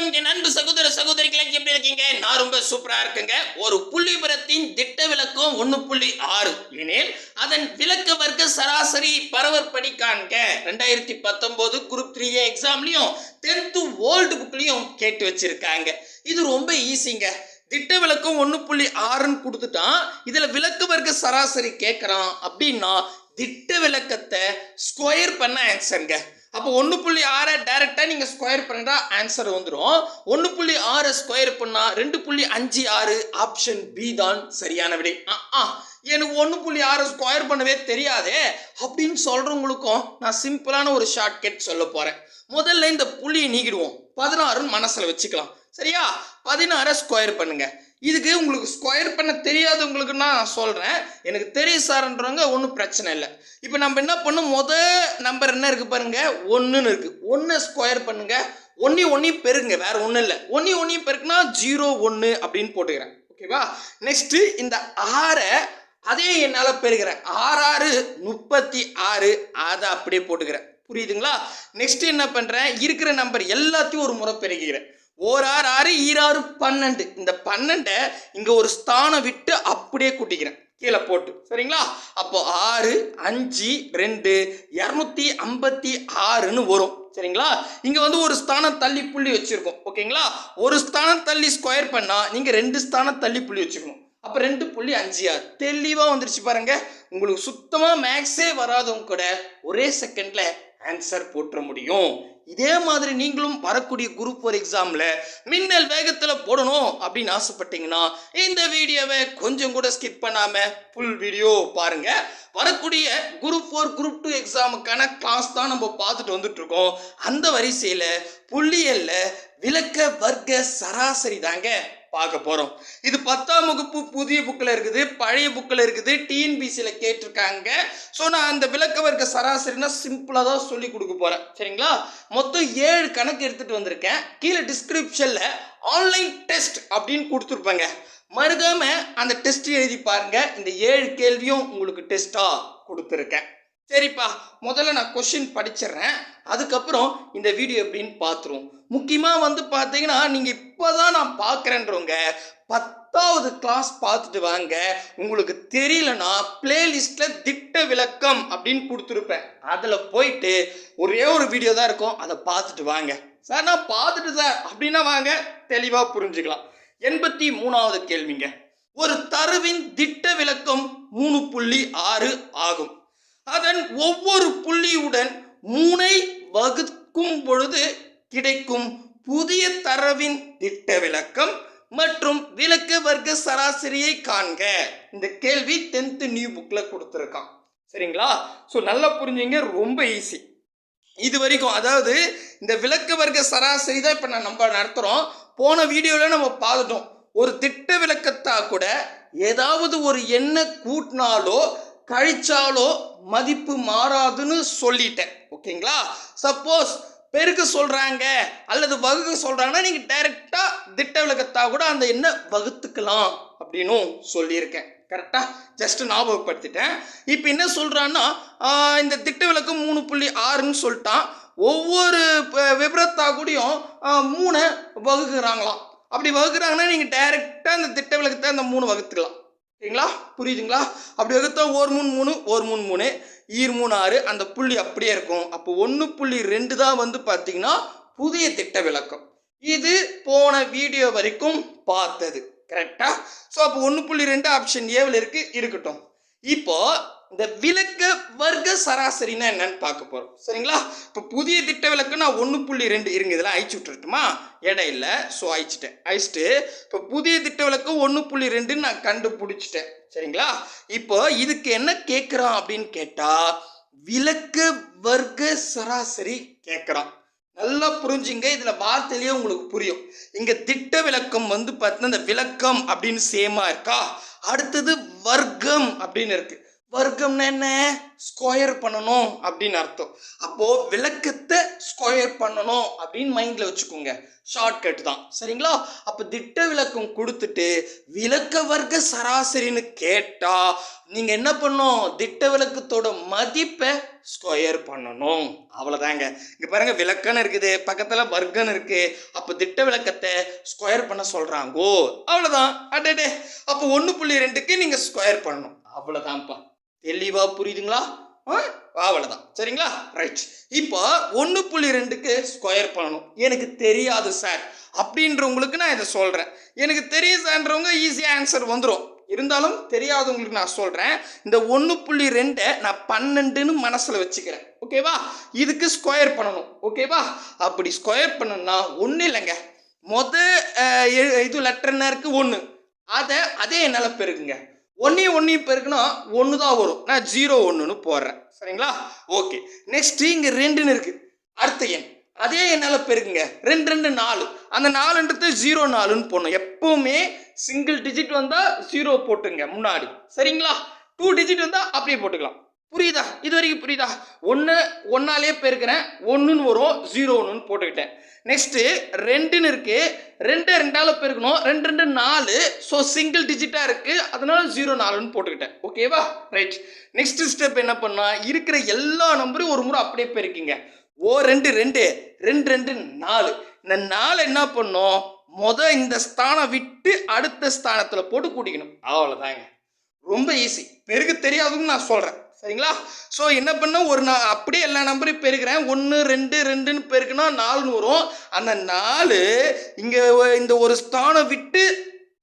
வணக்கம். என் அன்பு சகோதர சகோதரிகளை எப்படி இருக்கீங்க? நான் ரொம்ப சூப்பரா இருக்குங்க. ஒரு புள்ளிபுரத்தின் திட்ட விளக்கம் ஒன்று புள்ளி ஆறு. எனில் அதன் விளக்க வர்க்க சராசரி பரவற்படி காண்க. ரெண்டாயிரத்தி பத்தொன்பது குரூப் த்ரீ எக்ஸாம்லயும் டென்த்து ஓல்டு புக்லயும் கேட்டு வச்சிருக்காங்க. இது ரொம்ப ஈஸிங்க திட்ட விளக்கம் ஒன்று புள்ளி ஆறுன்னு கொடுத்துட்டான். இதில் விளக்க வர்க்க சராசரி கேட்குறான் அப்படின்னா திட்ட விளக்கத்தை ஸ்கொயர் பண்ண ஆன்சருங்க அப்போ ஒன்று புள்ளி ஆறை டைரெக்டாக நீங்கள் ஸ்கொயர் பண்ணுறா ஆன்சர் வந்துடும் ஒன்று புள்ளி ஆறை ஸ்கொயர் பண்ணால் ரெண்டு புள்ளி அஞ்சு ஆறு ஆப்ஷன் பி தான் சரியான விடை. ஆ ஆ எனக்கு ஒன்று புள்ளி ஆறு ஸ்கொயர் பண்ணவே தெரியாதே. அப்படின்னு சொல்கிறவங்களுக்கும் நான் சிம்பிளான ஒரு ஷார்ட்கட் சொல்ல போகிறேன் முதல்ல இந்த புள்ளியை நீக்கிடுவோம். பதினாறுன்னு மனசில் வச்சுக்கலாம். சரியா? பதினாறை ஸ்கொயர் பண்ணுங்கள் இதுக்கு உங்களுக்கு ஸ்கொயர் பண்ண தெரியாதவங்களுக்கு நான் சொல்கிறேன் எனக்கு தெரியும் சார்ன்றவங்க ஒன்றும் பிரச்சனை இல்லை. இப்போ நம்ம என்ன பண்ணும் முத நம்பர் என்ன இருக்குது பாருங்கள் ஒன்றுன்னு இருக்குது ஒன்று ஸ்கொயர் பண்ணுங்கள் ஒன்றி ஒன்றையும் பெருங்க வேற ஒன்றும் இல்லை. ஒன்றி ஒன்றையும் பெருக்குனா ஜீரோ ஒன்று அப்படின்னு போட்டுக்கிறேன். ஓகேவா நெக்ஸ்ட்டு இந்த ஆறை அதே என்னால் பெருகிறேன் ஆறாறு முப்பத்தி ஆறு அதை அப்படியே போட்டுக்கிறேன். புரியுதுங்களா? நெக்ஸ்ட் என்ன பண்ணுறேன் இருக்கிற நம்பர் எல்லாத்தையும் ஒரு முறை பெருகிறேன் ஓராறு ஆறு ஆறு ஈராறு பன்னெண்டு. இந்த பன்னெண்டை இங்கே ஒரு ஸ்தானம் விட்டு அப்படியே கூட்டிக்கிறேன். கீழே போட்டு. சரிங்களா? அப்போ ஆறு அஞ்சு ரெண்டு இரநூத்தி ஐம்பத்தி ஆறுன்னு வரும். சரிங்களா? இங்கே வந்து ஒரு ஸ்தானம் தள்ளி புள்ளி வச்சுருக்கோம். ஓகேங்களா? ஒரு ஸ்தானம் தள்ளி ஸ்கொயர் பண்ணால் நீங்கள் ரெண்டு ஸ்தானம் தள்ளி புள்ளி வச்சுக்கணும் அப்போ ரெண்டு புள்ளி அஞ்சு ஆறு. தெளிவாக வந்துருச்சு பாருங்க. உங்களுக்கு சுத்தமாக மேக்ஸே வராதவங்க கூட ஒரே செகண்டில் ஆன்சர் போட்டுற முடியும். இதே மாதிரி நீங்களும் வரக்கூடிய குரூப் ஒரு எக்ஸாமில் மின்னல் வேகத்தில் போடணும் அப்படின்னு ஆசைப்பட்டீங்கன்னா இந்த வீடியோவை கொஞ்சம் கூட ஸ்கிப் பண்ணாமல் ஃபுல் வீடியோ பாருங்கள் வரக்கூடிய குரூப் ஃபோர் குரூப் டூ எக்ஸாமுக்கான கிளாஸ் தான் நம்ம பார்த்துட்டு வந்துட்ருக்கோம் அந்த வரிசையில் புள்ளியல்ல விளக்க வர்க்க சராசரி தாங்க. பார்க்க போகிறோம் இது பத்தாம் வகுப்பு புதிய புக்கில் இருக்குது பழைய புக்கில் இருக்குது டிஎன்பிசியில் கேட்டிருக்காங்க. ஸோ நான் அந்த விளக்க வர்க்க சராசரினா சிம்பிளாக தான் சொல்லி கொடுக்க போகிறேன் சரிங்களா? மொத்தம் ஏழு கணக்கு எடுத்துகிட்டு வந்திருக்கேன். கீழே டிஸ்கிரிப்ஷனில் ஆன்லைன் டெஸ்ட் அப்படின்னு கொடுத்துருப்பாங்க. மறுக்காமல் அந்த டெஸ்ட் எழுதி பாருங்கள் இந்த ஏழு கேள்வியும் உங்களுக்கு டெஸ்ட்டாக கொடுத்துருக்கேன். சரிப்பா முதல்ல நான் கொஷின் படிச்சிடுறேன். அதுக்கப்புறம் இந்த வீடியோ எப்படின்னு பார்த்துருவோம். முக்கியமாக வந்து பார்த்தீங்கன்னா நீங்கள் இப்போ தான் நான் பார்க்குறேன்றவங்க பத்தாவது கிளாஸ் பார்த்துட்டு வாங்க. உங்களுக்கு தெரியலனா பிளேலிஸ்ட்டில் திட்ட விளக்கம் அப்படின்னு கொடுத்துருப்பேன். அதில் போயிட்டு ஒரே ஒரு வீடியோ தான் இருக்கும். அதை பார்த்துட்டு வாங்க. சார் நான் பார்த்துட்டு சார். அப்படின்னா வாங்க தெளிவாக புரிஞ்சுக்கலாம். எண்பத்தி மூணாவது கேள்விங்க. ஒரு தருவின் திட்ட விளக்கம் மூணு புள்ளி ஆறு ஆகும். அதன் ஒவ்வொரு புள்ளியுடன் மூனை வகுக்கும் பொழுது கிடைக்கும் புதிய தரவின் திட்ட விளக்கம் மற்றும் விளக்க வர்க்க சராசரியை காண்க. இந்த கேள்வி டென்த்து நியூ புக்கில் கொடுத்துருக்கான். சரிங்களா? ஸோ நல்லா புரிஞ்சுங்க ரொம்ப ஈஸி இது வரைக்கும் அதாவது இந்த விளக்க வர்க்க சராசரி தான் இப்போ நான் நம்ம நடத்துகிறோம் போன வீடியோவில் நம்ம பார்த்துட்டோம் ஒரு திட்ட விளக்கத்தா கூட ஏதாவது ஒரு எண்ணை கூட்டினாலோ கழிச்சாலோ மதிப்பு மாறாதுன்னு சொல்லிட்டேன். ஓகேங்களா? சப்போஸ் பெருக்க சொல்கிறாங்க அல்லது வகுக்க சொல்கிறாங்கன்னா நீங்கள் டைரெக்டாக திட்ட விளக்கத்தா கூட அந்த எண்ணை வகுத்துக்கலாம் அப்படின்னும் சொல்லியிருக்கேன். கரெக்டாக ஜஸ்ட் ஞாபகப்படுத்திட்டேன். இப்போ என்ன சொல்கிறான்னா இந்த திட்ட விளக்கம் மூணு புள்ளி ஆறுன்னு சொல்லிட்டான். ஒவ்வொரு விபரத்தா கூடயும் மூணை வகுக்கிறாங்களாம். அப்படி வகுக்கிறாங்கன்னா நீங்கள் டைரெக்டாக அந்த திட்ட விளக்கத்தை அந்த மூணு வகுத்துக்கலாம். சரிங்களா புரியுதுங்களா? அப்படி வகுத்தா ஒரு மூணு மூணு ஒரு மூணு மூணு ஈர் மூணு ஆறு அந்த புள்ளி அப்படியே இருக்கும். அப்போ ஒன்று புள்ளி ரெண்டு தான் வந்து பார்த்தீங்கன்னா புதிய திட்ட விளக்கம். இது போன வீடியோ வரைக்கும் பார்த்தது. கரெக்டாக ஸோ அப்போ ஒன்று புள்ளி ரெண்டு ஆப்ஷன் ஏவில் இருக்குது இருக்கட்டும். இப்போ இந்த விளக்க வர்க்க சராசரினா என்னன்னு பார்க்க போகிறோம் சரிங்களா? இப்போ புதிய திட்ட விளக்கு நான் ஒன்று புள்ளி ரெண்டு இருங்க இதெல்லாம் அழிச்சு விட்டுருட்டுமா இடையில இல்லை ஸோ அழிச்சிட்டேன். அழிச்சிட்டு இப்போ புதிய திட்ட விளக்கு ஒன்று புள்ளி ரெண்டுன்னு நான் கண்டுபிடிச்சிட்டேன். சரிங்களா? இப்போ இதுக்கு என்ன கேட்குறான் அப்படின்னு கேட்டால் விளக்க வர்க்க சராசரி கேட்குறான் நல்லா புரிஞ்சுங்க இதில் வார்த்தையிலேயே உங்களுக்கு புரியும். இங்கே திட்ட விளக்கம் வந்து பார்த்தீங்கன்னா இந்த விளக்கம் அப்படின்னு சேமாக இருக்கா? அடுத்தது வர்க்கம் அப்படின்னு இருக்கு. வர்க்கம்னா என்ன? ஸ்கொயர் பண்ணணும் அப்படின்னு அர்த்தம். அப்போ விளக்கத்தை ஸ்கொயர் பண்ணணும் அப்படின்னு மைண்ட்ல வச்சுக்கோங்க. ஷார்ட்கட் தான். சரிங்களா? அப்போ திட்ட விளக்கம் கொடுத்துட்டு விளக்க வர்க்க சராசரின்னு கேட்டா நீங்க என்ன பண்ணும் திட்ட விளக்கத்தோட மதிப்பை ஸ்கொயர் பண்ணணும். அவ்வளோதாங்க இங்க பாருங்க விளக்கன்னு இருக்குது பக்கத்துல வர்க்கன்னு இருக்கு. அப்போ திட்ட விளக்கத்தை ஸ்கொயர் பண்ண சொல்றாங்கோ? அவ்வளோதான் அடடே. அப்போ ஒன்று புள்ளி ரெண்டுக்கு நீங்க ஸ்கொயர் பண்ணணும். அவ்வளோதான்ப்பா தெளிவா புரியுதுங்களா? ஆ? சரிங்களா? ரைட் இப்போ ஒன்று புள்ளி ரெண்டுக்கு ஸ்கொயர் பண்ணணும். எனக்கு தெரியாது சார் அப்படின்றவங்களுக்கு நான் இதை சொல்கிறேன் எனக்கு தெரியும் சார்ன்றவங்க ஈஸியாக ஆன்சர் வந்துடும் இருந்தாலும் தெரியாதவங்களுக்கு நான் சொல்கிறேன் இந்த ஒன்று புள்ளி ரெண்டை நான் பன்னெண்டுன்னு மனசில் வச்சுக்கிறேன். ஓகேவா இதுக்கு ஸ்கொயர் பண்ணணும். ஓகேவா அப்படி ஸ்கொயர் பண்ணணும்னா ஒன்றும் இல்லைங்க. மொத எ- இது லெட்டர் என்ன இருக்குது ஒன்று அதை அதே என்னால் பெருக்குங்க. ஒன்றையும் ஒன்றையும் பெருக்குனா ஒன்று தான் வரும். நான் ஜீரோ ஒன்றுன்னு போடுறேன். சரிங்களா? ஓகே நெக்ஸ்ட் இங்கே ரெண்டுன்னு இருக்குது அடுத்த எண். அதே என்னால் பெருக்குங்க. ரெண்டு ரெண்டு நாலு. அந்த நாலுன்றது ஜீரோ நாலுன்னு போடணும். எப்பவுமே சிங்கிள் டிஜிட் வந்தால் ஜீரோ போட்டுங்க. முன்னாடி. சரிங்களா? டூ டிஜிட் வந்தால் அப்படியே போட்டுக்கலாம். புரியுதா? இது வரைக்கும் புரியுதா? ஒன்று ஒன்னாலே பெருக்கிறேன். ஒன்றுன்னு வரும் ஜீரோ ஒன்றுன்னு போட்டுக்கிட்டேன். நெக்ஸ்ட்டு ரெண்டுன்னு இருக்குது ரெண்டு ரெண்டால் பெருக்கணும். ரெண்டு ரெண்டு நாலு. ஸோ சிங்கிள் டிஜிட்டாக இருக்குது அதனால ஜீரோ நாலுன்னு போட்டுக்கிட்டேன். ஓகேவா ரைட் நெக்ஸ்ட் ஸ்டெப் என்ன பண்ணால் இருக்கிற எல்லா நம்பரையும் ஒரு முறை அப்படியே பெருக்கிங்க. ஓ ரெண்டு ரெண்டு. ரெண்டு ரெண்டு நாலு. இந்த நாலு என்ன பண்ணோம்? முத இந்த ஸ்தானம் விட்டு அடுத்த ஸ்தானத்தில் போட்டு கூட்டிக்கணும். அவ்வளோதாங்க ரொம்ப ஈஸி பெருக்க தெரியாதுன்னு நான் சொல்கிறேன் சரிங்களா? ஸோ என்ன பண்ண ஒரு நான் அப்படியே எல்லா நம்பரையும் பெருக்கிறேன். ஒன்று ரெண்டு ரெண்டுன்னு பெருக்குன்னா நாலுன்னு வரும். அந்த நாலு இங்கே இந்த ஒரு ஸ்தானம் விட்டு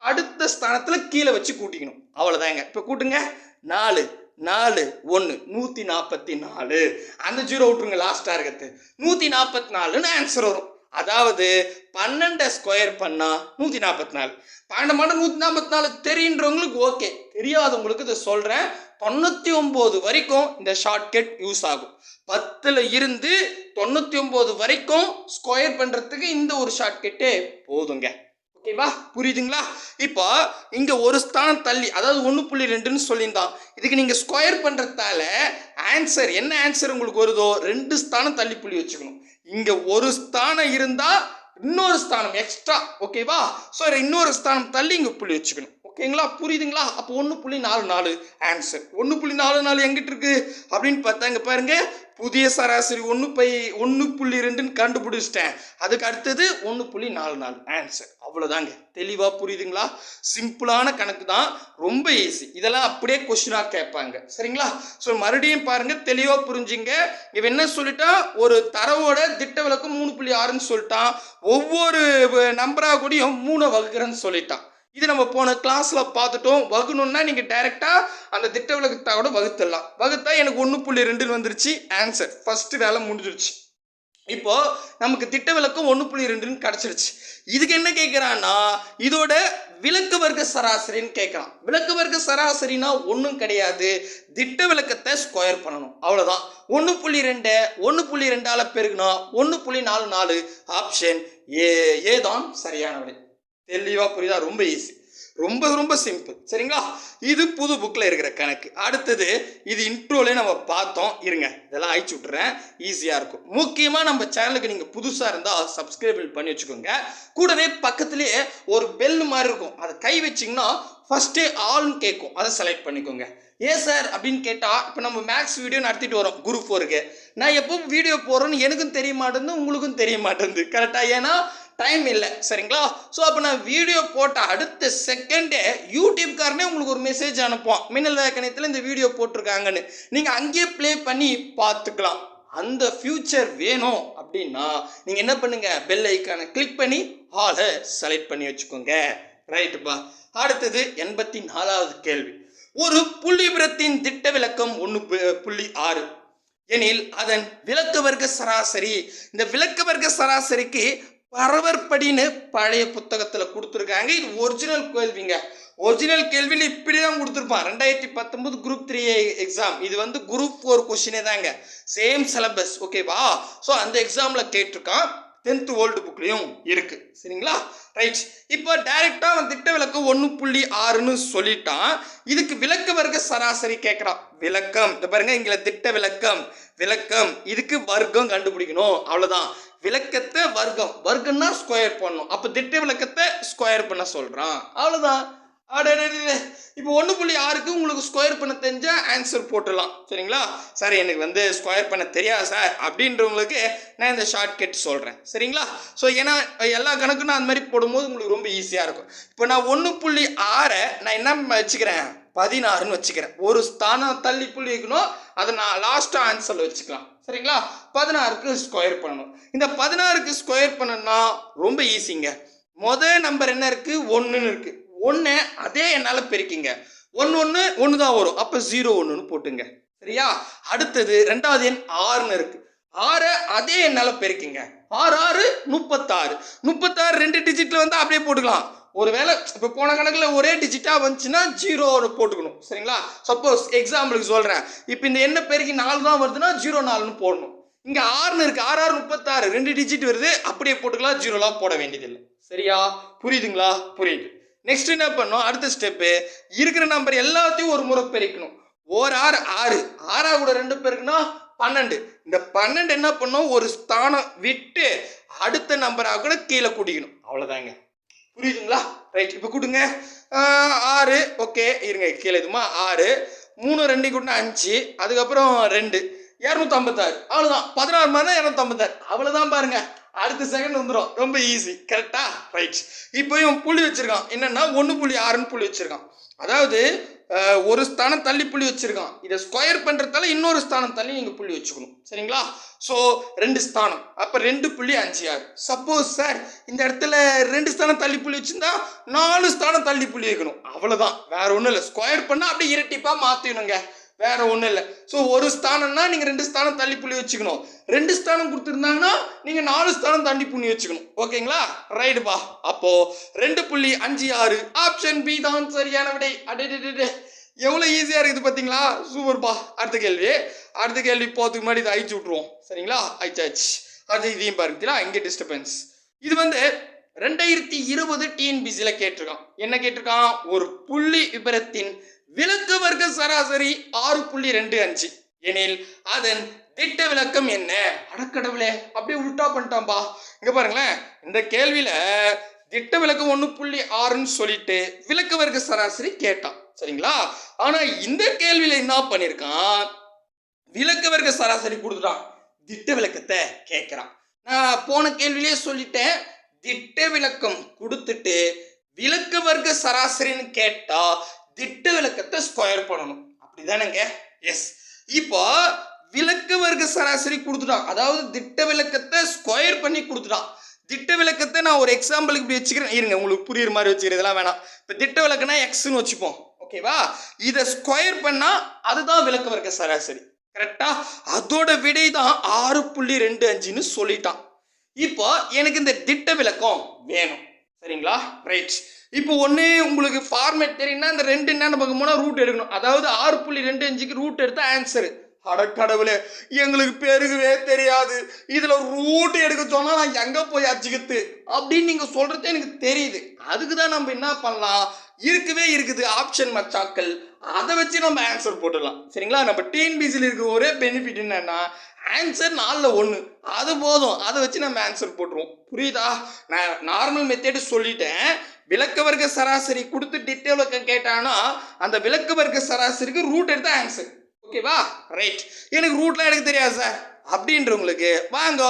அடுத்த ஸ்தானத்தில் கீழே வச்சு கூட்டிக்கணும். அவ்வளோதாங்க இப்போ கூட்டுங்க. நாலு நாலு ஒன்று நூற்றி நாற்பத்தி நாலு. அந்த ஜீரோ விட்ருங்க லாஸ்ட்டாக இருக்கிறது நூற்றி நாற்பத்தி நாலுன்னு ஆன்சர் வரும். அதாவது பன்னெண்டை ஸ்கொயர் பண்ணா நூற்றி நாற்பத்தி நாலு பன்னெண்டு மணி நூற்றி நாற்பத்தி நாலு தெரியுன்றவங்களுக்கு ஓகே தெரியாதவங்களுக்கு இதை சொல்கிறேன் தொண்ணூற்றி ஒம்பது வரைக்கும் இந்த ஷார்ட்கட் யூஸ் ஆகும். பத்தில் இருந்து தொண்ணூற்றி ஒம்பது வரைக்கும் ஸ்கொயர் பண்ணுறதுக்கு இந்த ஒரு ஷார்ட்கட்டே போதுங்க. ஓகேவா புரியுதுங்களா? இப்போ இங்கே ஒரு ஸ்தானம் தள்ளி அதாவது ஒன்று புள்ளி ரெண்டுன்னு சொல்லியிருந்தான். இதுக்கு நீங்கள் ஸ்கொயர் பண்ணுறதால ஆன்சர் என்ன ஆன்சர் உங்களுக்கு வருதோ? ரெண்டு ஸ்தானம் தள்ளி புள்ளி வச்சுக்கணும். இங்கே ஒரு ஸ்தானம் இருந்தால் இன்னொரு ஸ்தானம் எக்ஸ்ட்ரா ஓகேவா ஸோ இன்னொரு ஸ்தானம் தள்ளி இங்கே புள்ளி வச்சுக்கணும். ஓகேங்களா? புரியுதுங்களா? அப்போ ஒன்று புள்ளி நாலு நாலு ஆன்சர் ஒன்று புள்ளி நாலு நாலு எங்கிட்டு இருக்கு? அப்படின்னு பார்த்தா இங்கே பாருங்க புதிய சராசரி ஒன்று பை ஒன்று புள்ளி ரெண்டுன்னு கண்டுபிடிச்சிட்டேன். அதுக்கு அடுத்தது ஒன்று புள்ளி நாலு நாலு ஆன்சர் அவ்வளோதாங்க தெளிவாக புரியுதுங்களா? சிம்பிளான கணக்கு தான். ரொம்ப ஈஸி இதெல்லாம் அப்படியே கொஸ்டினாக கேட்பாங்க. சரிங்களா? ஸோ மறுபடியும் பாருங்க தெளிவாக புரிஞ்சுங்க. இவன் என்ன சொல்லிட்டா? ஒரு தரவோட திட்ட விளக்கம் மூணு புள்ளி ஆறுன்னு சொல்லிட்டான். ஒவ்வொரு நம்பராக கூடயும் மூணை வகுக்கிறேன்னு சொல்லிட்டான். இது நம்ம போன கிளாஸில் பார்த்துட்டோம். வகுணுன்னா நீங்கள் டைரெக்டாக அந்த திட்ட விளக்கத்தோட வகுத்துடலாம். வகுத்தா எனக்கு ஒன்று புள்ளி ரெண்டுன்னு வந்துருச்சு. ஆன்சர் ஃபஸ்ட்டு வேலை முடிஞ்சிருச்சு. இப்போ நமக்கு திட்ட விளக்கம் ஒன்று புள்ளி ரெண்டுன்னு கிடச்சிருச்சு. இதுக்கு என்ன கேட்குறான்னா இதோட விளக்கு வர்க்க சராசரின்னு கேட்குறான் விளக்கு வர்க்க சராசரினா ஒன்றும் கிடையாது. திட்ட விளக்கத்தை ஸ்கொயர் பண்ணணும். அவ்வளோதான் ஒன்று புள்ளி ரெண்டு ஒன்று புள்ளி ரெண்டால் பெருகுனா ஒன்று புள்ளி நாலு நாலு. ஆப்ஷன் ஏ ஏதான் சரியான விடை தெளிவாக புரியுதா? ரொம்ப ஈஸி ரொம்ப ரொம்ப சிம்பிள் சரிங்களா? இது புது புக்கில் இருக்கிற கணக்கு. அடுத்தது இது இன்ட்ரோலே நம்ம பார்த்தோம். இருங்க இதெல்லாம் அழிச்சு விட்டுறேன். ஈஸியாக இருக்கும். முக்கியமாக நம்ம சேனலுக்கு நீங்கள் புதுசாக இருந்தால் சப்ஸ்கிரைபிள் பண்ணி வச்சுக்கோங்க. கூடவே பக்கத்துலேயே ஒரு பெல் மாதிரி இருக்கும். அதை கை வச்சிங்கன்னா ஃபஸ்ட்டே ஆல்னு கேட்கும். அதை செலக்ட் பண்ணிக்கோங்க. ஏன் சார் அப்படின்னு கேட்டால் இப்போ நம்ம மேக்ஸ் வீடியோ நடத்திட்டு வரோம். குரூப் ஃபோருக்கு நான் எப்போ வீடியோ போடுறேன்னு எனக்கும் தெரிய மாட்டேங்குது உங்களுக்கும் தெரிய மாட்டேங்குது. கரெக்டாக ஏன்னா டைம் இல்லை சரிங்களா? ஸோ அப்போ நான் வீடியோ போட்ட அடுத்த செகண்டே யூடியூப்காரனே உங்களுக்கு ஒரு மெசேஜ் அனுப்புவான். மின்னல் வேக்கணத்தில் இந்த வீடியோ போட்டிருக்காங்கன்னு. நீங்கள் அங்கேயே ப்ளே பண்ணி பார்த்துக்கலாம். அந்த ஃப்யூச்சர் வேணும் அப்படின்னா நீங்கள் என்ன பண்ணுங்க? பெல் ஐக்கானை கிளிக் பண்ணி ஹாலை செலக்ட் பண்ணி வச்சுக்கோங்க. ரைட்டுப்பா அடுத்தது எண்பத்தி நாலாவது கேள்வி. ஒரு புள்ளிபுரத்தின் திட்ட விளக்கம் ஒன்று புள்ளி ஆறு. எனில் அதன் விளக்க வர்க்க சராசரி இந்த விளக்க வர்க்க சராசரிக்கு பரவற்படின்னு பழைய புத்தகத்தில் கொடுத்துருக்காங்க. இது ஒரிஜினல் கேள்விங்க. ஒரிஜினல் கேள்வியில் இப்படி தான் கொடுத்துருப்பான். ரெண்டாயிரத்தி பத்தொம்போது குரூப் த்ரீ எக்ஸாம் இது வந்து குரூப் ஃபோர் கொஷினே தாங்க. சேம் சிலபஸ் ஓகேவா ஸோ அந்த எக்ஸாமில் கேட்டிருக்கான். டென்த் ஓல்டு புக்லேயும் இருக்குது சரிங்களா? ரைட் இப்போ டைரெக்டாக அவன் திட்ட விளக்கம் ஒன்று புள்ளி ஆறுன்னு சொல்லிட்டான். இதுக்கு விளக்க வர்க்க சராசரி கேட்குறான். விளக்கம். இந்த பாருங்க இங்கே திட்ட விளக்கம். விளக்கம். இதுக்கு வர்க்கம் கண்டுபிடிக்கணும். அவ்வளோதான் விளக்கத்தை வர்க்கம். வர்க்கம்னா ஸ்கொயர் பண்ணணும் அப்போ திட்ட விளக்கத்தை ஸ்கொயர் பண்ண சொல்கிறான் அவ்வளோதான் இப்போ ஒன்று புள்ளி ஆறுக்கு உங்களுக்கு ஸ்கொயர் பண்ண தெரிஞ்சால் ஆன்சர் போட்டுடலாம். சரிங்களா? சார் எனக்கு வந்து ஸ்கொயர் பண்ண தெரியாது சார். அப்படின்றவங்களுக்கு நான் இந்த ஷார்ட்கட் சொல்கிறேன் சரிங்களா? ஸோ ஏன்னா எல்லா கணக்கும் நான் அந்த மாதிரி போடும்போது உங்களுக்கு ரொம்ப ஈஸியாக இருக்கும். இப்போ நான் ஒன்று புள்ளி ஆறை நான் என்ன வச்சுக்கிறேன்? பதினாறுன்னு வச்சுக்கிறேன். ஒரு ஸ்தானம் தள்ளி புள்ளி இருக்கணும் அதை நான் லாஸ்ட்டாக ஆன்சரில் வச்சுக்கலாம். சரிங்களா? பதினாறுக்கு ஸ்கொயர் பண்ணணும். இந்த பதினாறுக்கு ஸ்கொயர் பண்ணணும்னா ரொம்ப ஈஸிங்க முதல் நம்பர் என்ன இருக்குது ஒன்றுன்னு இருக்குது ஒன்று அதே என்னால் பெருக்கிங்க. ஒன்று ஒன்று ஒன்று தான் வரும். அப்போ ஜீரோ ஒன்றுன்னு போட்டுங்க. சரியா? அடுத்தது ரெண்டாவது எண் ஆறுன்னு இருக்குது ஆறை அதே என்னால் பெருக்கிங்க. ஆறு ஆறு முப்பத்தாறு. முப்பத்தாறு ரெண்டு டிஜிட்டில் வந்து அப்படியே போட்டுக்கலாம். ஒருவேளை இப்போ போன கணக்கில் ஒரே டிஜிட்டாக வந்துச்சுன்னா ஜீரோ போட்டுக்கணும். சரிங்களா? சப்போஸ் எக்ஸாம்பிளுக்கு சொல்கிறேன் இப்போ இந்த எண்ணை பெருக்கி நாலு தான் வருதுன்னா ஜீரோ நாலுன்னு போடணும். இங்கே ஆறுன்னு இருக்குது ஆறு ஆறு முப்பத்தாறு. ரெண்டு டிஜிட் வருது. அப்படியே போட்டுக்கலாம். ஜீரோலாம் போட வேண்டியதில்லை. சரியா? புரியுதுங்களா? புரியுது. நெக்ஸ்ட் என்ன பண்ணோம் அடுத்த ஸ்டெப்பு இருக்கிற நம்பர் எல்லாத்தையும் ஒரு முறை பெருக்கணும். ஓர் ஆறு ஆறு. ஆறா கூட ரெண்டு பேருக்குன்னா பன்னெண்டு. இந்த பன்னெண்டு என்ன பண்ணோம்? ஒரு ஸ்தானம் விட்டு அடுத்த நம்பராக கூட கீழே கூட்டிக்கணும் அவ்வளோதாங்க புரியுதுங்களா? ரைட் இப்போ கூட்டுங்க ஆறு. ஓகே இருங்க கீழே இதுமா ஆறு. மூணு ரெண்டு கூட்டினா அஞ்சு. அதுக்கப்புறம் ரெண்டு. இரநூத்தம்பத்தாறு. அவ்வளோதான் பதினாறு மணி நேரம் இரநூத்தம்பத்தாறு. அவ்வளோதான் பாருங்க. அடுத்த செகண்ட் வந்துடும் ரொம்ப ஈஸி கரெக்டா ரைட் இப்போ இவன் புள்ளி வச்சிருக்கான். என்னன்னா ஒன்று புள்ளி ஆறுன்னு புள்ளி வச்சிருக்கான். அதாவது ஒரு ஸ்தானம் தள்ளி புள்ளி வச்சுருக்கான். இதை ஸ்கொயர் பண்ணுறதால இன்னொரு ஸ்தானம் தள்ளி நீங்கள் புள்ளி வச்சுக்கணும். சரிங்களா? ஸோ ரெண்டு ஸ்தானம். அப்போ ரெண்டு புள்ளி அஞ்சு ஆறு. சப்போஸ் சார் இந்த இடத்துல ரெண்டு ஸ்தானம் தள்ளி புள்ளி வச்சுருந்தா நாலு ஸ்தானம் தள்ளி புள்ளி வைக்கணும். அவ்வளோதான் வேற ஒன்றும் இல்லை. ஸ்கொயர் பண்ணால் அப்படியே இரட்டிப்பாக மாற்றிடணுங்க வேற ஒன்றும் இல்லை. ஸோ ஒரு ஸ்தானம்னா நீங்கள் ரெண்டு ஸ்தானம் தள்ளி புள்ளி வச்சுக்கணும். ரெண்டு ஸ்தானம் கொடுத்துருந்தாங்கன்னா நீங்கள் நாலு ஸ்தானம் தள்ளி புள்ளி வச்சுக்கணும். ஓகேங்களா ரைடுப்பா அப்போ ரெண்டு புள்ளி அஞ்சு ஆறு. ஆப்ஷன் பி தான் சரியான விடை. அடே எவ்வளோ ஈஸியாக இருக்குது பார்த்தீங்களா சூப்பர்ப்பா அடுத்த கேள்வி. அடுத்த கேள்வி போகிறதுக்கு முன்னாடி இதை அழிச்சு விட்ருவோம் சரிங்களா? அழிச்சாச்சு. அது இதையும் பாருங்களா இங்கே டிஸ்டர்பன்ஸ் இது வந்து ரெண்டாயிரத்தி இருபது டிஎன்பிசியில் கேட்டிருக்கான். என்ன கேட்டிருக்கான்? ஒரு புள்ளி விபரத்தின் விளக்க வர்க்க சராசரி ஆறு புள்ளி ரெண்டு அஞ்சு. எனில் அதன் திட்ட விளக்கம் என்ன? அடக்கடவுளே அப்படியே உல்டா பண்ணிட்டான்பா. இங்க பாருங்களேன் இந்த கேள்வியில திட்ட விளக்கம் ஒன்று புள்ளி ஆறுன்னு சொல்லிட்டு விளக்க வர்க்க சராசரி கேட்டான். சரிங்களா? ஆனா இந்த கேள்வியில என்ன பண்ணியிருக்கான் விளக்க வர்க்க சராசரி கொடுத்துட்டான். திட்ட விளக்கத்தை கேட்குறான். நான் போன கேள்வியிலே சொல்லிட்டேன். திட்ட விளக்கம் கொடுத்துட்டு விளக்க வர்க்க சராசரின்னு கேட்டா திட்ட விளக்கத்தை ஸ்கொயர் பண்ணணும். அப்படிதானேங்க? எஸ் இப்போ விளக்க வர்க்க சராசரி கொடுத்துட்டான். அதாவது திட்ட விளக்கத்தை ஸ்கொயர் பண்ணி கொடுத்துட்டான். திட்ட விளக்கத்தை நான் ஒரு எக்ஸாம்பிளுக்கு இப்படி வச்சுக்கிறேன். இருங்க உங்களுக்கு புரியுற மாதிரி வச்சுக்கிறேன் இதெல்லாம் வேணாம். இப்போ திட்ட விளக்குனா எக்ஸ்னு வச்சுப்போம். ஓகேவா இதை ஸ்கொயர் பண்ணா அதுதான் விளக்க வர்க்க சராசரி. கரெக்டா அதோட விடை தான் ஆறு புள்ளி ரெண்டு அஞ்சுன்னு சொல்லிட்டான். இப்போ எனக்கு இந்த திட்ட விளக்கம் வேணும். சரிங்களா? ரைட் இப்போ ஒன்று உங்களுக்கு ஃபார்மேட் தெரியும்னா இந்த ரெண்டு என்னென்ன பார்க்கும்போனா ரூட் எடுக்கணும். அதாவது ஆறு புள்ளி ரெண்டு அஞ்சுக்கு ரூட் எடுத்தால் ஆன்சரு அடக்கடவுளே எங்களுக்கு பெருகவே தெரியாது. இதில் ரூட் எடுக்க சொன்னால் நான் எங்கே போய் அச்சுக்கித்து அப்படின்னு நீங்கள் சொல்கிறது எனக்கு தெரியுது. அதுக்கு தான் நம்ம என்ன பண்ணலாம்? இருக்கவே இருக்குது ஆப்ஷன் மச்சாக்கள். அதை வச்சு நம்ம ஆன்சர் போட்டுடலாம். சரிங்களா? நம்ம டிஎன்பிசியில் இருக்க ஒரே பெனிஃபிட் என்னென்னா ஆன்சர் நாலில் ஒன்று அது போதும். அதை வச்சு நம்ம ஆன்சர் போட்டுருவோம். புரியுதா? நான் நார்மல் மெத்தேடு சொல்லிட்டேன். விளக்க வர்க்க சராசரி கொடுத்து டீட்டெயிலுக்கு கேட்டானா அந்த விளக்க வர்க்க சராசரிக்கு ரூட் எடுத்தா ஆன்சர் ஓகேவா ரைட் எனக்கு ரூட்லாம் எனக்கு தெரியாது சார் அப்படின்றவங்களுக்கு வாங்க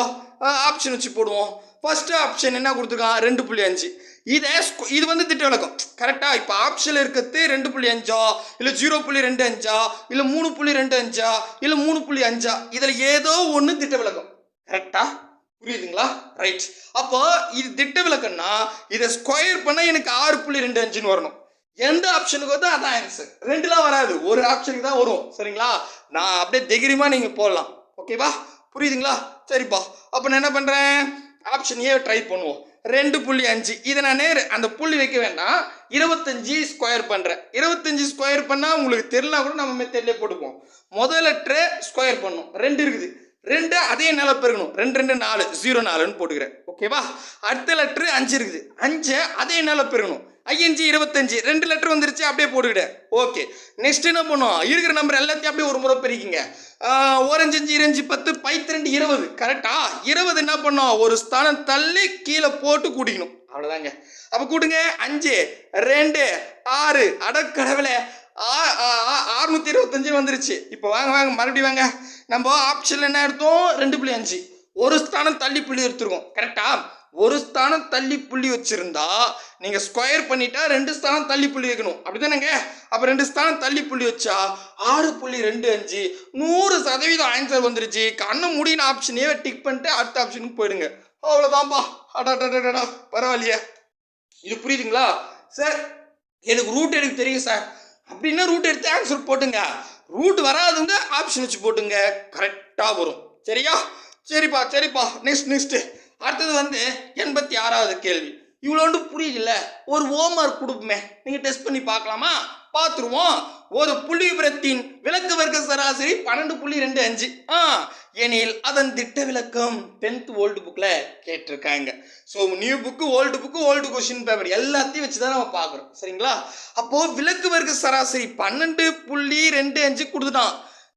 ஆப்ஷன் வச்சு போடுவோம். ஃபர்ஸ்ட் ஆப்ஷன் என்ன கொடுத்துருக்கான் ரெண்டு புள்ளி அஞ்சு. இதை ஸ்கொ- இது வந்து திட்ட விளக்கம். கரெக்டாக இப்போ ஆப்ஷனில் இருக்கிறது ரெண்டு புள்ளி அஞ்சா? இல்லை ஜீரோ புள்ளி ரெண்டு அஞ்சா? இல்லை மூணு புள்ளி ரெண்டு அஞ்சா? இல்லை மூணு புள்ளி அஞ்சா? இதில் ஏதோ ஒன்று திட்ட விளக்கம். கரெக்டாக புரியுதுங்களா? ரைட் அப்போ இது திட்ட விளக்கம்னா இதை ஸ்கொயர் பண்ணால் எனக்கு ஆறு புள்ளி ரெண்டு அஞ்சுன்னு வரணும். எந்த ஆப்ஷனுக்கு வந்து அதான் ஆன்சர் ரெண்டுலாம் வராது. ஒரு ஆப்ஷனுக்கு தான் வரும். சரிங்களா? நான் அப்படியே தைரியமாக நீங்கள் போடலாம். ஓகேவா புரியுதுங்களா? சரிப்பா. அப்போ நான் என்ன பண்ணுறேன் ஆப்ஷன் ஏ ட்ரை பண்ணுவோம். ரெண்டு புள்ளி அஞ்சு. இதை நான் நேர் அந்த புள்ளி வைக்க வேண்டாம். இருபத்தஞ்சி ஸ்கொயர் பண்ணுறேன் இருபத்தஞ்சி ஸ்கொயர் பண்ணால் உங்களுக்கு தெரியலனா கூட நம்ம மெத்தட்லேயே போட்டுப்போம் முதல் லெட்டரை ஸ்கொயர் பண்ணும். ரெண்டு இருக்குது. ரெண்டு அதே நில பெருகணும் ரெண்டு ரெண்டு நாலு. ஜீரோ நாலுன்னு போட்டுக்கிறேன். ஓகேவா அடுத்த லெட்ரு அஞ்சு இருக்குது. அஞ்சை அதே நில பெருகணும் ஐஎன்ஜி இருபத்தஞ்சு ரெண்டு லெட்டர் வந்துருச்சு அப்படியே போட்டுக்கிட்டேன் ஓகே நெக்ஸ்ட் என்ன பண்ணும்? இருக்கிற நம்பர் எல்லாத்தையும் அப்படியே ஒரு முறை பிரிக்குங்க. ஆஹ், ஓரஞ்சு அஞ்சு இருஞ்சு பத்து பைத்திரெண்டு இருபது. கரெக்டா இருபது என்ன பண்ணோம்? ஒரு ஸ்தானம் தள்ளி கீழே போட்டு கூட்டிக்கணும். அவ்வளோதாங்க அப்போ கூட்டுங்க. அஞ்சு ரெண்டு ஆறு. அடக்கடவில் அறுநூத்தி இருபத்தஞ்சு வந்துருச்சு. இப்போ வாங்க வாங்க மறுபடியும் வாங்க. நம்ம ஆப்ஷன்ல என்ன எடுத்தோம்? ரெண்டு புள்ளி அஞ்சு. ஒரு ஸ்தானம் தள்ளி புள்ளி எடுத்துருக்கோம் கரெக்டா ஒரு ஸ்தானம் தள்ளி புள்ளி வச்சுருந்தா நீங்கள் ஸ்கொயர் பண்ணிட்டா ரெண்டு ஸ்தானம் தள்ளி புள்ளி வைக்கணும். அப்படிதானேங்க அப்போ ரெண்டு ஸ்தானம் தள்ளி புள்ளி வச்சா ஆறு புள்ளி ரெண்டு அஞ்சு நூறு சதவீதம் ஆன்சர் வந்துருச்சு. கண்ணு முடியின ஆப்ஷனையே டிக் பண்ணிட்டு அடுத்த ஆப்ஷனுக்கு போயிடுங்க. அவ்வளோதான்ப்பா அடாடா பரவாயில்லையே. இது புரியுதுங்களா? சார் எனக்கு ரூட் எனக்கு தெரியும் சார் அப்படின்னா ரூட் எடுத்து ஆன்சர் போட்டுங்க. ரூட் வராதுங்க ஆப்ஷன் வச்சு போட்டுங்க. கரெக்டாக வரும். சரியா? சரிப்பா சரிப்பா. நெக்ஸ்ட் நெக்ஸ்ட்டு அடுத்தது வந்து எண்பத்தி ஆறாவது கேள்வி. இவ்வளோண்டு புரியல ஒரு ஹோம்ஒர்க் கொடுப்போமே. நீங்கள் டெஸ்ட் பண்ணி பார்க்கலாமா? பார்த்துருவோம். ஒரு புள்ளி விபரத்தின் விளக்க வர்க்க சராசரி பன்னெண்டு புள்ளி ரெண்டு அஞ்சு. ஆ எனில் அதன் திட்ட விளக்கம் டென்த் ஓல்டு புக்கில் கேட்டிருக்காங்க. So new book old book old question paper எல்லாத்தையும் வச்சு தான் நம்ம பார்க்குறோம். சரிங்களா? அப்போது விளக்கு வர்க்க சராசரி பன்னெண்டு புள்ளி ரெண்டு அஞ்சு கொடுத்துட்டான்.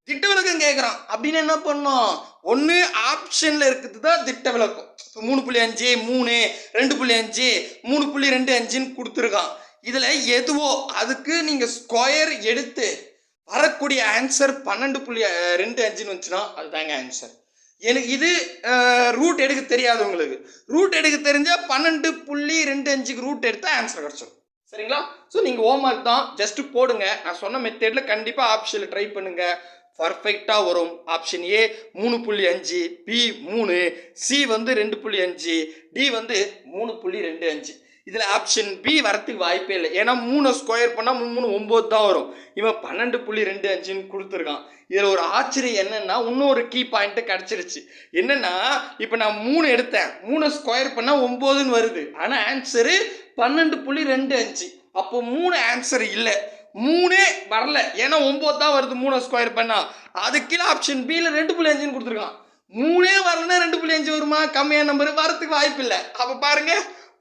திட்ட விளக்கம் கேட்குறான் அப்படின்னு என்ன பண்ணோம்? ஒன்று ஆப்ஷனில் இருக்கிறது தான் திட்ட விளக்கம் இப்போ மூணு புள்ளி அஞ்சு மூணு ரெண்டு புள்ளி அஞ்சு மூணு புள்ளி ரெண்டு அஞ்சுன்னு கொடுத்துருக்கான். இதில் எதுவோ அதுக்கு நீங்கள் ஸ்கொயர் எடுத்து வரக்கூடிய ஆன்சர் பன்னெண்டு புள்ளி ரெண்டு அஞ்சுன்னு வந்துச்சுன்னா அதுதாங்க ஆன்சர் எனக்கு இது ரூட் எடுக்க தெரியாது உங்களுக்கு. ரூட் எடுக்க தெரிஞ்சால் பன்னெண்டு புள்ளி ரெண்டு அஞ்சுக்கு ரூட் எடுத்தால் ஆன்சர் கிடச்சிடும் சரிங்களா? ஸோ நீங்கள் ஹோம்ஒர்க் தான் ஜஸ்ட்டு போடுங்க. நான் சொன்ன மெத்தேடில் கண்டிப்பாக ஆப்ஷனில் ட்ரை பண்ணுங்கள் பர்ஃபெக்டாக வரும். ஆப்ஷன் ஏ மூணு புள்ளி அஞ்சு பி மூணு சி வந்து ரெண்டு புள்ளி அஞ்சு டி வந்து மூணு புள்ளி ரெண்டு அஞ்சு. இதில் ஆப்ஷன் பி வரத்துக்கு வாய்ப்பே இல்லை. ஏன்னா மூணு ஸ்கொயர் பண்ணால் மூணு மூணு ஒம்பது தான் வரும். இவன் பன்னெண்டு புள்ளி ரெண்டு அஞ்சுன்னு கொடுத்துருக்கான். இதில் ஒரு ஆச்சரியம் என்னென்னா இன்னொரு கீ பாயிண்ட்டு கிடச்சிருச்சு. என்னென்னா இப்போ நான் மூணு எடுத்தேன். மூணு ஸ்கொயர் பண்ணால் ஒம்போதுன்னு வருது. ஆனால் ஆன்சரு பன்னெண்டு புள்ளி ரெண்டு அஞ்சு. அப்போ மூணு ஆன்சர் இல்லை. மூணே வரல. ஏன்னா ஒம்பது தான் வருது மூணு ஸ்கொயர் பண்ணால் அது கீழே ஆப்ஷன் பியில் ரெண்டு புள்ளி அஞ்சுன்னு கொடுத்துருக்கான். மூணே வரலன்னா ரெண்டு புள்ளி அஞ்சு வருமா? கம்மியான நம்பர் வரத்துக்கு வாய்ப்பு இல்லை. அப்போ பாருங்க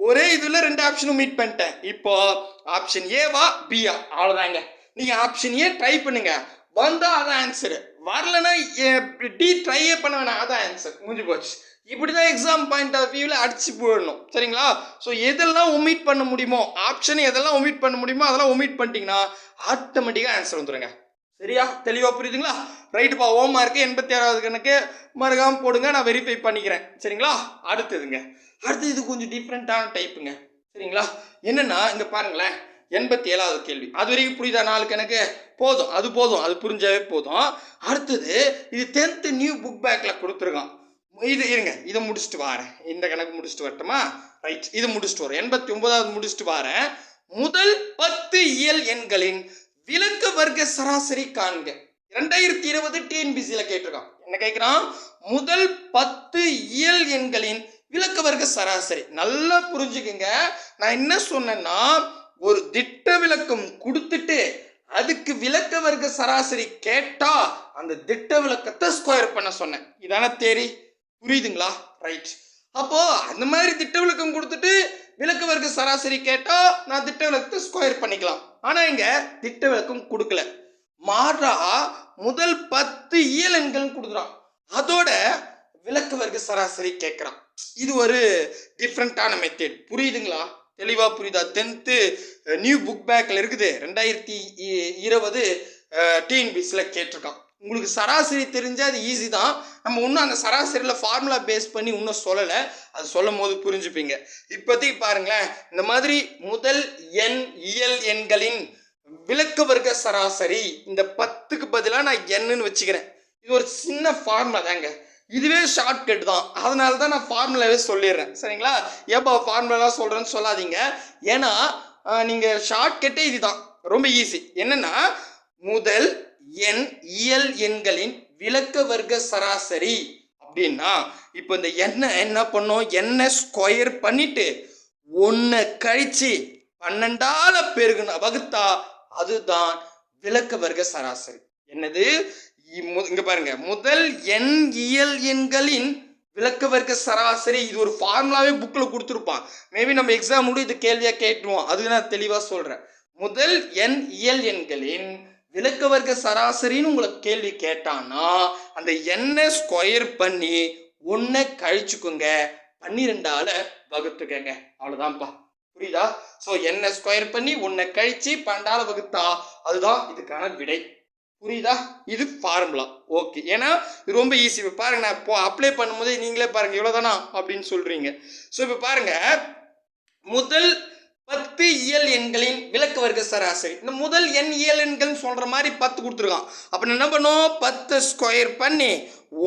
ஒரே இதில் ரெண்டு ஆப்ஷனும் மீட் பண்ணிட்டேன். இப்போ ஆப்ஷன் ஏவா பியா அவ்வளோதாங்க நீங்கள் ஆப்ஷன் ஏ ட்ரை பண்ணுங்க. வந்தால் அதான் ஆன்சரு வரலன்னா டி ட்ரையே பண்ண வேணாம். அதான் ஆன்சர் முடிஞ்சு போச்சு. இப்படி தான் எக்ஸாம் பாயிண்ட் ஆஃப் வியூவில் அடிச்சு போயிடணும். சரிங்களா? ஸோ எதெல்லாம் ஒமிட் பண்ண முடியுமோ ஆப்ஷன் எதெல்லாம் ஒமிட் பண்ண முடியுமோ அதெல்லாம் ஒமிட் பண்ணிட்டீங்கன்னா ஆட்டோமேட்டிக்காக ஆன்சர் வந்துடுங்க சரியா? தெளிவாக புரியுதுங்களா? ரைட்டுப்பா ஓம் மார்க்கு எண்பத்தி ஆறாவது கணக்கு மறக்காம போடுங்க நான் வெரிஃபை பண்ணிக்கிறேன். சரிங்களா? அடுத்ததுங்க. அடுத்து இது கொஞ்சம் டிஃப்ரெண்ட்டான டைப்புங்க சரிங்களா? என்னென்னா இங்கே பாருங்களேன். எண்பத்தி ஏழாவது கேள்வி. அது வரைக்கும் புரியுதா? நாலு கணக்கு. போதும். அது போதும். அது புரிஞ்சாவே போதும். அடுத்தது இது டென்த்து நியூ புக் பேக்கில் கொடுத்துருக்கான். இது இருங்க இதை முடிச்சுட்டு வரேன். இந்த கணக்கு முடிச்சுட்டு வரட்டுமா? ரைட் இது முடிச்சுட்டு வரேன். எண்பத்தி ஒன்பதாவது முடிச்சுட்டு வரேன். முதல் பத்து இயல் எண்களின் விலக்க வர்க்க சராசரி காண்க. ரெண்டாயிரத்தி இருபது டிஎன்பிசியில் கேட்டிருக்கான். என்ன கேட்குறான்? முதல் பத்து இயல் எண்களின் விளக்க வர்க்க சராசரி. நல்லா புரிஞ்சுக்குங்க. நான் என்ன சொன்னேன்னா ஒரு திட்ட விளக்கம் கொடுத்துட்டு அதுக்கு விளக்க வர்க்க சராசரி கேட்டா அந்த திட்ட விளக்கத்தை ஸ்கொயர் பண்ண சொன்னேன். இதான தேரி புரியுதுங்களா? ரைட் அப்போ அந்த மாதிரி திட்ட விளக்கம் கொடுத்துட்டு விளக்கு வர்க்க சராசரி கேட்டால் நான் திட்ட விளக்கத்தை ஸ்கொயர் பண்ணிக்கலாம். ஆனால் இங்கே திட்ட விளக்கம் கொடுக்கல. மாறா முதல் பத்து இயல் எண்கள் கொடுக்குறான். அதோட விளக்கு வர்க்க சராசரி கேட்குறான் இது ஒரு டிஃப்ரெண்ட்டான மெத்தட் புரியுதுங்களா? தெளிவாக புரியுதா? டென்த்து நியூ புக் பேக்கில் இருக்குது. ரெண்டாயிரத்தி இ- இருபது டிஎன்பிஸில் கேட்டிருக்கான். உங்களுக்கு சராசரி தெரிஞ்சால் அது ஈஸி தான். நம்ம இன்னும் அந்த சராசரியில் ஃபார்முலா பேஸ் பண்ணி இன்னும் சொல்லலை. அது சொல்லும் போது புரிஞ்சுப்பீங்க. இப்போதைக்கு பாருங்களேன். இந்த மாதிரி முதல் எண் இயல் எண்களின் விளக்க வர்க்க சராசரி இந்த பத்துக்கு பதிலாக நான் எண்ணுன்னு வச்சுக்கிறேன். இது ஒரு சின்ன ஃபார்முலா தாங்க. இதுவே ஷார்ட்கட் தான். அதனால தான் நான் ஃபார்முலாவே சொல்லிடுறேன். சரிங்களா? ஏப்பா ஃபார்முலாலாம் சொல்கிறேன்னு சொல்லாதீங்க. ஏன்னா நீங்கள் ஷார்ட்கட்டே இதுதான் ரொம்ப ஈஸி என்னென்னா முதல் எண் இயல் எண்களின் விளக்க வர்க்க சராசரி. அப்படின்னா இப்போ இந்த எண்ணை என்ன பண்ணோம்? எண்ணெய் ஸ்கொயர் பண்ணிட்டு ஒன்றை கழிச்சு பன்னெண்டால பெருகுன வகுத்தா அதுதான் விளக்க வர்க்க சராசரி. என்னது? இங்க பாருங்க. முதல் எண் இயல் எண்களின் விளக்க வர்க்க சராசரி. இது ஒரு ஃபார்முலாவே புக்கில் கொடுத்துருப்பான். மேபி நம்ம எக்ஸாம் முடி இது கேள்வியாக கேட்டுருவோம். அதுக்கு நான் தெளிவாக சொல்கிறேன் முதல் எண் இயல் எண்களின் விளக்க வர்க்க சராசரின்னு உங்களை கேள்வி கேட்டான்னா அந்த எண்ணை ஸ்கொயர் பண்ணி ஒன்றை கழிச்சுக்குங்க. பன்னிரெண்டால வகுத்துக்கங்க. அவ்வளோதான்ப்பா புரியுதா? ஸோ எண்ணை ஸ்கொயர் பண்ணி ஒன்றை கழிச்சு பன்னெண்டால வகுத்தா அதுதான் இதுக்கான விடை. புரியுதா? இது ஃபார்முலா ஓகே ஏன்னா இது ரொம்ப ஈஸி இப்போ பாருங்க நான் இப்போ அப்ளை பண்ணும்போதே நீங்களே பாருங்க இவ்வளோதானா அப்படின்னு சொல்றீங்க. ஸோ இப்போ பாருங்க முதல் பத்து இயல் எண்களின் விளக்கு வர்க்க சராசரி. இந்த முதல் எண் இயல் எண்கள் சொல்ற மாதிரி பத்து கொடுத்துருக்கான். அப்போ என்ன பண்ணும் பத்து ஸ்கொயர் பண்ணி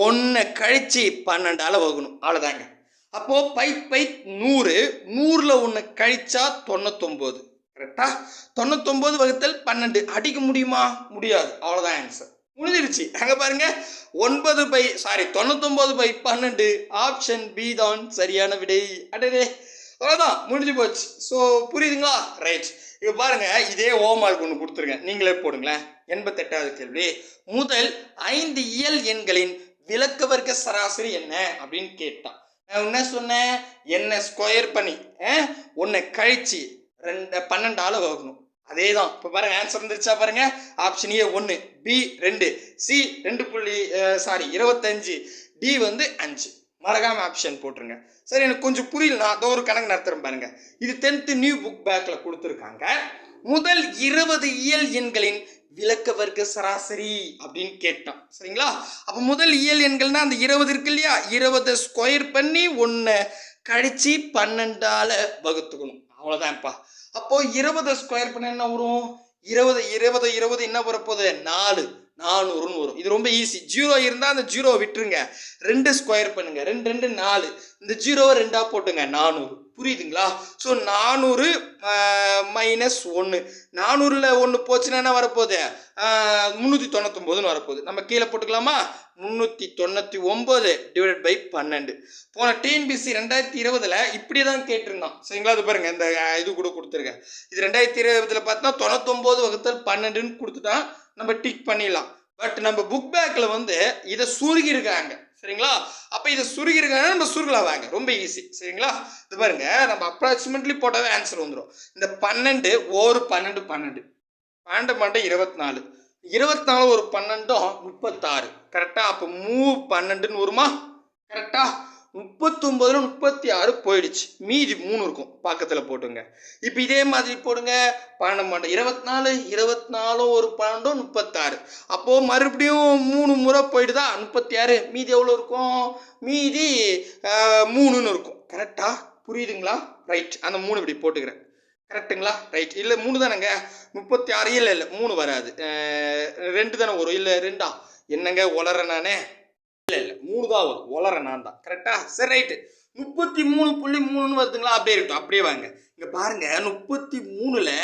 ஒன்றை கழிச்சு பன்னெண்டால வகுக்கணும். அவ்வளோதாங்க அப்போ பை பை நூறு. நூறில் ஒன்று கழிச்சா தொண்ணூத்தொம்பது கரெக்டா தொண்ணூத்தொம்பது வகுத்தல் பன்னெண்டு. அடிக்க முடியுமா? முடியாது. அவ்வளோதான் ஆன்சர் முடிஞ்சிருச்சு. அங்கே பாருங்க. ஒன்பது பை சாரி தொண்ணூத்தொம்பது பை பன்னெண்டு. ஆப்ஷன் பி தான் சரியான விடை. அடடே அவ்வளோதான் முடிஞ்சு போச்சு. ஸோ புரியுதுங்களா? ரைட் இப்போ பாருங்கள் இதே ஓமார்க் ஒன்று கொடுத்துருக்கேன் நீங்களே போடுங்களேன். எண்பத்தெட்டாவது கேள்வி. முதல் ஐந்து இயல் எண்களின் விளக்க வர்க்க சராசரி என்ன? அப்படின்னு கேட்டான். நான் என்ன சொன்னேன்? என்ன ஸ்கொயர் பண்ணி ஒன்றை கழிச்சு ரெண்டு பன்னெண்டால் வகுக்கணும். அதே தான் இப்போ பாருங்கள் ஆன்சர் வந்துருச்சா பாருங்கள் ஆப்ஷன் ஏ ஒன்று பி ரெண்டு சி ரெண்டு புள்ளி சாரி இருபத்தஞ்சு டி வந்து அஞ்சு. மறக்காமல் ஆப்ஷன் போட்டுருங்க. சரி எனக்கு கொஞ்சம் புரியல நான் அதோ ஒரு கணக்கு நடத்துகிறேன் பாருங்க. இது டென்த்து நியூ புக் பேக்கில் கொடுத்துருக்காங்க. முதல் இருபது இயல் எண்களின் விளக்க வர்க்க சராசரி அப்படின்னு கேட்டான் சரிங்களா? அப்போ முதல் இயல் எண்கள்னா அந்த இருபது இருக்கு இல்லையா? இருபதை ஸ்கொயர் பண்ணி ஒன்று கழிச்சு பன்னெண்டால் வகுத்துக்கணும். அவ்வளோதான்ப்பா அப்போது இருபதை ஸ்கொயர் பண்ண என்ன வரும்? இருபது இருபது இருபது என்ன வரப்போகுது? நாலு. நானூறுன்னு வரும். இது ரொம்ப ஈஸி ஜீரோ இருந்தால் அந்த ஜீரோவை விட்டுருங்க. ரெண்டு ஸ்கொயர் பண்ணுங்க. ரெண்டு ரெண்டு நாலு. இந்த ஜீரோவை ரெண்டாக போட்டுங்க. நானூறு. புரியுதுங்களா? ஸோ நானூறு மைனஸ் ஒன்று நானூறில் ஒன்று போச்சுன்னா என்ன வரப்போகுது? முந்நூற்றி தொண்ணூத்தொம்போதுன்னு வரப்போகுது. நம்ம கீழே போட்டுக்கலாமா? முந்நூற்றி தொண்ணூற்றி ஒம்பது டிவைட் பை பன்னெண்டு. போன டிஎன்பிசி ரெண்டாயிரத்தி இருபதில் இப்படி தான் கேட்டிருந்தான். சரிங்களா? அது பாருங்கள் இந்த இது கூட கொடுத்துருக்கேன் இது ரெண்டாயிரத்தி இருபதில் பார்த்தா தொண்ணூத்தொம்பது வகுத்தல் பன்னெண்டுன்னு கொடுத்துட்டா நம்ம டிக் பண்ணிடலாம். பட் நம்ம புக் பேக்கில் வந்து இதை சுருகியிருக்காங்க சரிங்களா? அப்போ இதை சுருகியிருக்காங்க நம்ம சுருகலாம் வாங்க ரொம்ப ஈஸி சரிங்களா? இது பாருங்க. நம்ம அப்ராக்சிமேட்லி போட்டாவே ஆன்சர் வந்துடும் இந்த பன்னெண்டு ஒரு பன்னெண்டு பன்னெண்டு. பன்னெண்டு பன்னெண்டு இருபத்தி நாலு இருபத்தி நாலு ஒரு பன்னெண்டும் முப்பத்தாறு. கரெக்டாக அப்போ மூ பன்னெண்டுன்னு வருமா? கரெக்டாக முப்பத்தொம்பதுல முப்பத்தி ஆறு போயிடுச்சு. மீதி மூணு இருக்கும். பக்கத்தில் போட்டுங்க. இப்போ இதே மாதிரி போடுங்க. பன்னெண்டு பன்னெண்டு இருபத்தி நாலு இருபத்தி நாலும் ஒரு பன்னெண்டும் முப்பத்தாறு. அப்போது மறுபடியும் மூணு முறை போயிடுதா? முப்பத்தி ஆறு மீதி எவ்வளோ இருக்கும்? மீதி மூணுன்னு இருக்கும். கரெக்டா புரியுதுங்களா? ரைட் அந்த மூணு இப்படி போட்டுக்கிறேன். கரெக்ட்டுங்களா ரைட் இல்லை மூணு தானேங்க? முப்பத்தி ஆறு இல்லை இல்லை மூணு வராது. ரெண்டு தானே வரும். இல்லை ரெண்டா? என்னங்க உளறேன் நானே? இல்லை இல்லை. மூணு தான் வரும். ஒளர நான் தான் கரெக்டா சரி ரைட்டு முப்பத்தி மூணு புள்ளி மூணுன்னு வருதுங்களா? அப்படியே இருக்கட்டும். அப்படியே வாங்க. இங்கே பாருங்க. முப்பத்தி மூணில்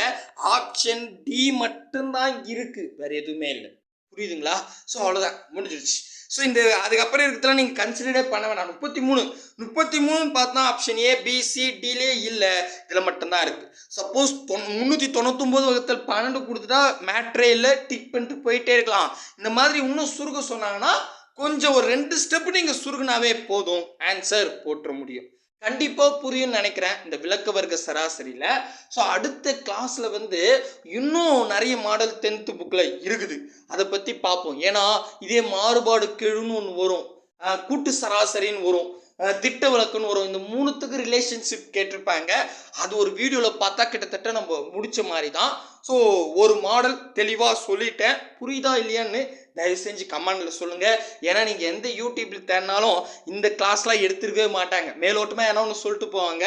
ஆப்ஷன் டி மட்டும்தான் இருக்குது வேற எதுவுமே இல்லை. புரியுதுங்களா? ஸோ அவ்வளோதான் முடிஞ்சிருச்சு. ஸோ இந்த அதுக்கப்புறம் இருக்கிறதுலாம் நீங்கள் கன்சிடரே பண்ண வேணாம். முப்பத்தி மூணு முப்பத்தி மூணுன்னு பார்த்தா ஆப்ஷன் ஏ பிசி டிலே இல்லை. இதில் மட்டும்தான் இருக்குது சப்போஸ் தொ முந்நூற்றி தொண்ணூத்தொம்பது வகுத்தல் பன்னெண்டு கொடுத்துட்டா மேட்ரே இல்லை. டிக் பண்ணிட்டு போயிட்டே இருக்கலாம். இந்த மாதிரி இன்னும் சுருக்க சொன்னாங்கன்னா கொஞ்சம் ஒரு ரெண்டு ஸ்டெப் நீங்கள் சுருகுனாவே போதும். ஆன்சர் போட்டுற முடியும். கண்டிப்பாக புரியும்னு நினைக்கிறேன். இந்த விளக்க வர்க்க சராசரியில். ஸோ அடுத்த கிளாஸில் வந்து இன்னும் நிறைய மாடல் டென்த்து புக்கில் இருக்குது. அதை பற்றி பார்ப்போம் ஏன்னா இதே மாறுபாடு கெழுன்னு ஒன்று வரும் கூட்டு சராசரின்னு வரும். திட்ட விளக்குன்னு வரும். இந்த மூணுத்துக்கு ரிலேஷன்ஷிப் கேட்டிருப்பாங்க. அது ஒரு வீடியோவில் பார்த்தா கிட்டத்தட்ட நம்ம முடித்த மாதிரி தான் ஸோ ஒரு மாடல் தெளிவாக சொல்லிட்டேன். புரியுதா இல்லையான்னு தயவு செஞ்சு கமெண்டில் சொல்லுங்கள் ஏன்னா நீங்கள் எந்த யூடியூப்பில் தேடினாலும் இந்த கிளாஸ்லாம் எடுத்துருக்கவே மாட்டாங்க. மேலோட்டமாக ஏன்னா ஒன்று சொல்லிட்டு போவாங்க.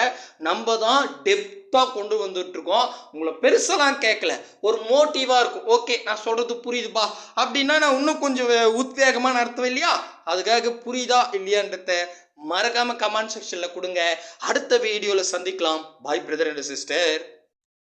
நம்ம தான் டெப்த்தாக கொண்டு வந்துட்டுருக்கோம். உங்களை பெருசெல்லாம் கேட்கல ஒரு மோட்டிவாக இருக்கும். ஓகே நான் சொல்கிறது புரியுதுப்பா. அப்படின்னா நான் இன்னும் கொஞ்சம் உத்வேகமாக நடத்துவேன் இல்லையா? அதுக்காக புரியுதா இல்லையான்றத மறக்காமல் கமெண்ட் செக்ஷனில் கொடுங்க. அடுத்த வீடியோவில் சந்திக்கலாம். பாய் பிரதர் அண்ட் சிஸ்டர்